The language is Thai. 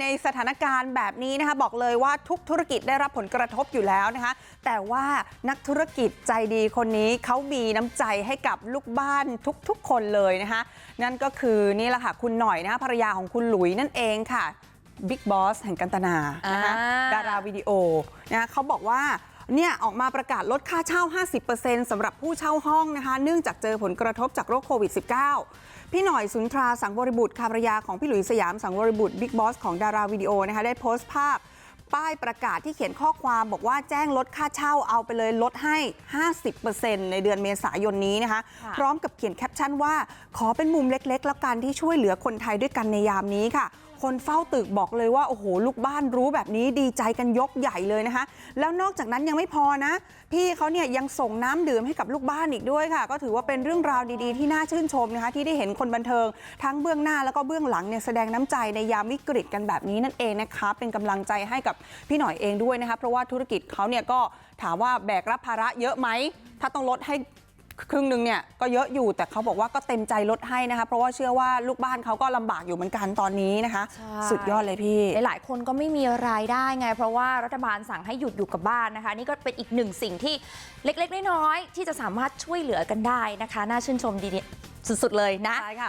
ในสถานการณ์แบบนี้นะคะบอกเลยว่าทุกธุรกิจได้รับผลกระทบอยู่แล้วนะคะแต่ว่านักธุรกิจใจดีคนนี้เขามีน้ำใจให้กับลูกบ้านทุกๆ คนเลยนะคะนั่นก็คือนี่แหละค่ะคุณหน่อยนะคะภรรยาของคุณหลุยนั่นเองค่ะบิ๊กบอสแห่งกันตนานะคะอ่าดาราวิดีโอนะคะเขาบอกว่า เนี่ยออกมาประกาศลดค่าเช่า 50%สำหรับผู้เช่าห้องนะคะ เนื่องจากเจอผลกระทบจากโรคโควิด -19 พี่หน่อยสุนทราสังวรบุตรค่ะภรรยาของพี่หลุยสยามสังวรบุตรบิ๊กบอสของดาราวิดีโอนะคะได้โพสต์ภาพ ป้ายประกาศที่เขียนข้อความบอกว่าแจ้งลดค่าเช่าเอาไปเลยลดให้ 50%ในเดือนเมษายนนี้นะคะค่ะพร้อมกับเขียนแคปชั่นว่า ขอเป็นมุมเล็กๆ แล้วกันที่ช่วยเหลือคนไทยด้วยกันในยามนี้ค่ะ คนเฝ้าตึกบอกเลยว่าโอ้โหลูกบ้านรู้แบบนี้ดีใจกันยกใหญ่เลยนะคะแล้วนอกจากนั้นยังไม่พอนะ พี่เขาเนี่ยยังส่งน้ำดื่มให้กับลูกบ้านอีกด้วยค่ะ ก็ถือว่าเป็นเรื่องราวดีๆที่น่าชื่นชมนะคะที่ได้เห็นคนบันเทิง ทั้งเบื้องหน้าแล้วก็เบื้องหลังเนี่ยแสดงน้ำใจในยามวิกฤตกันแบบนี้นั่นเองนะคะเป็นกำลังใจให้กับพี่หน่อยเองด้วยนะคะเพราะว่าธุรกิจเขาเนี่ยก็ถามว่าแบกรับภาระเยอะไหมถ้าต้องลดให้ ครึ่งหนึ่งเนี่ยก็เยอะอยู่แต่เขาบอกว่าก็เต็มใจลดให้นะคะ เพราะว่าเชื่อว่าลูกบ้านเขาก็ลำบากอยู่เหมือนกันตอนนี้นะคะ ใช่ สุดยอดเลยพี่ หลายๆคนก็ไม่มีรายได้ไง เพราะว่ารัฐบาลสั่งให้หยุดอยู่กับบ้านนะคะ นี่ก็เป็นอีกหนึ่งสิ่งที่เล็กๆน้อยๆที่จะสามารถช่วยเหลือกันได้นะคะ น่าชื่นชมดีๆสุดๆเลยนะ ใช่ค่ะ